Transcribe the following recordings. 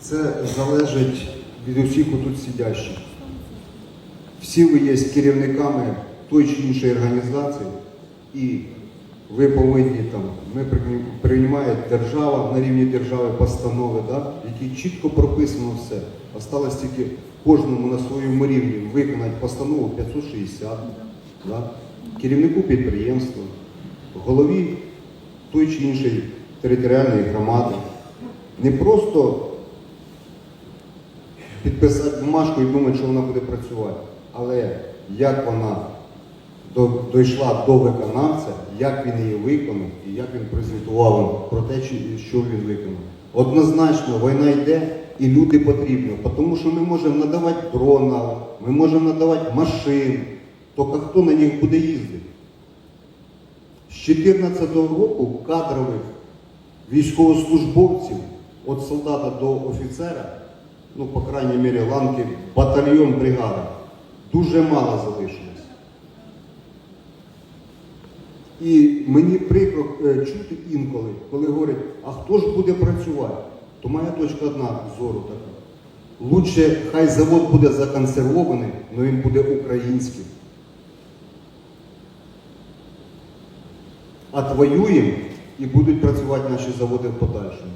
Це залежить від усіх тут сидящих. Всі ви є керівниками тої чи іншої організації, і ви повинні там, ми приймає держава на рівні держави постанови, да, в якій чітко прописано все. Осталось тільки кожному на своєму рівні виконати постанову 560, да, керівнику підприємства, голові тої чи іншої територіальної громади. Не просто підписати бумажку і думати, що вона буде працювати. Але як вона дійшла до виконавця, як він її виконав і як він прозвітував про те, що він виконав. Однозначно, війна йде і люди потрібні, тому що ми можемо надавати дрона, ми можемо надавати машин, тільки хто на них буде їздити. З 2014 року кадрових військовослужбовців від солдата до офіцера, ну, по крайній мірі, ланки, батальйон бригади, дуже мало залишилось. І мені прикро е, чути інколи, коли говорять, а хто ж буде працювати? То моя точка одна зору така. Лучше хай завод буде законсервований, але він буде українським. Отвоюємо і будуть працювати наші заводи в подальшому.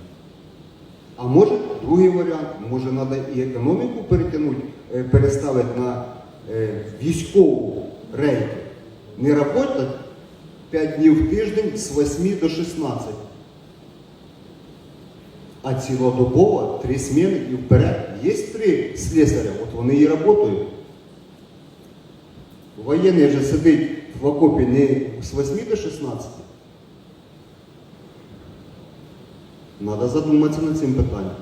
А може другий варіант, може треба і економіку перетягнути, е, переставити на е, військову рейки. Не працювати 5 днів в тиждень з 8 до 16. А цілодобово три зміни і вперед. Є три слесаря, от вони і працюють. Воєнний же сидить в окопі не з 8 до 16. Надо задуматися над цим питанням.